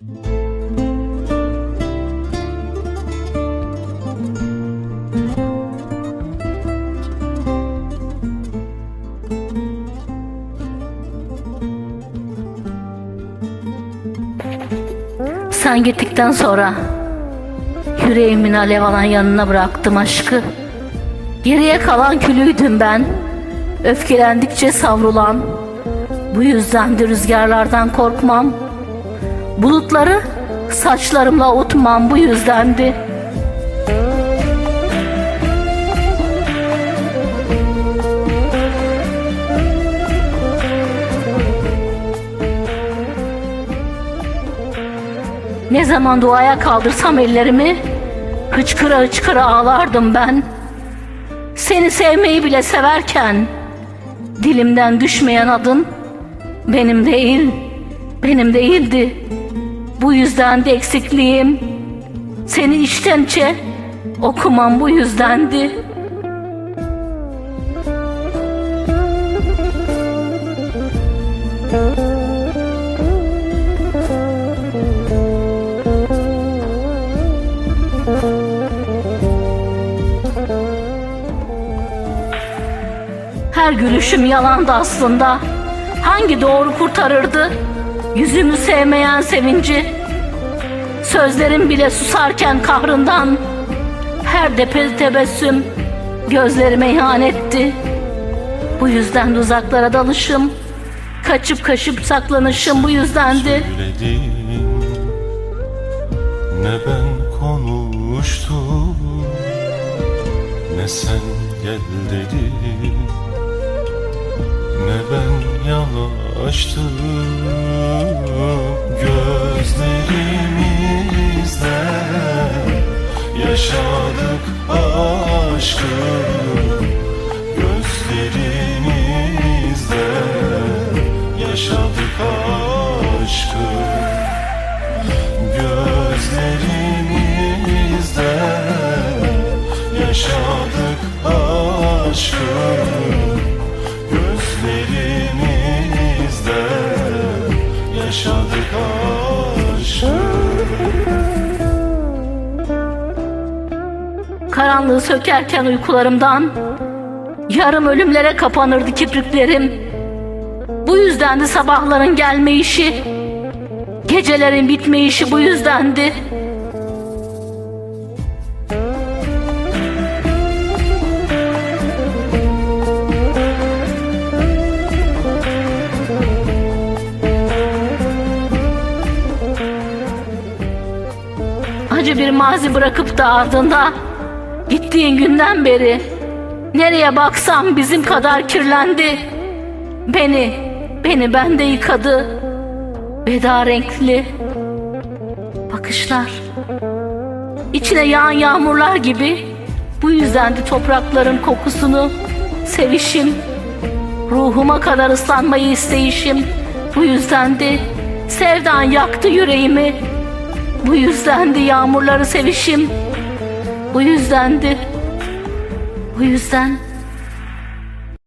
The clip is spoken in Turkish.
Sen gittikten sonra yüreğimin alev alan yanına bıraktım aşkı. Geriye kalan külüydüm ben. Öfkelendikçe savrulan. Bu yüzden de rüzgarlardan korkmam. Bulutları saçlarımla utmam bu yüzdendi. Ne zaman duaya kaldırsam ellerimi hıçkıra hıçkıra ağlardım ben. Seni sevmeyi bile severken dilimden düşmeyen adın benim değil, benim değildi. Bu yüzden de eksikliğim seni içten okumam bu yüzdendi. Her gülüşüm yalandı aslında. Hangi doğru kurtarırdı? Yüzümü sevmeyen sevinci. Sözlerim bile susarken kahrından. Her depe tebessüm gözlerime ihanetti. Bu yüzden de uzaklara dalışım. Kaçıp kaçıp saklanışım bu yüzdendi. söyledin Ne ben konuştum Ne sen gel dedin Ne ben yanaştım Gözlerimizde Yaşadık aşkı Karanlığı sökerken uykularımdan Yarım ölümlere kapanırdı kipriklerim. Bu yüzdendi sabahların gelmeyişi Gecelerin bitmeyişi bu yüzdendi. Acı bir mazi bırakıp da ardında Gittiğin günden beri Nereye baksam bizim kadar kirlendi. Beni, beni bende yıkadı. Veda renkli Bakışlar. İçine yağan yağmurlar gibi Bu yüzden de toprakların kokusunu Sevişim Ruhuma kadar ıslanmayı isteyişim. Bu yüzden de Sevdan yaktı yüreğimi. Bu yüzden de yağmurları sevişim Bu yüzdendi. Bu yüzden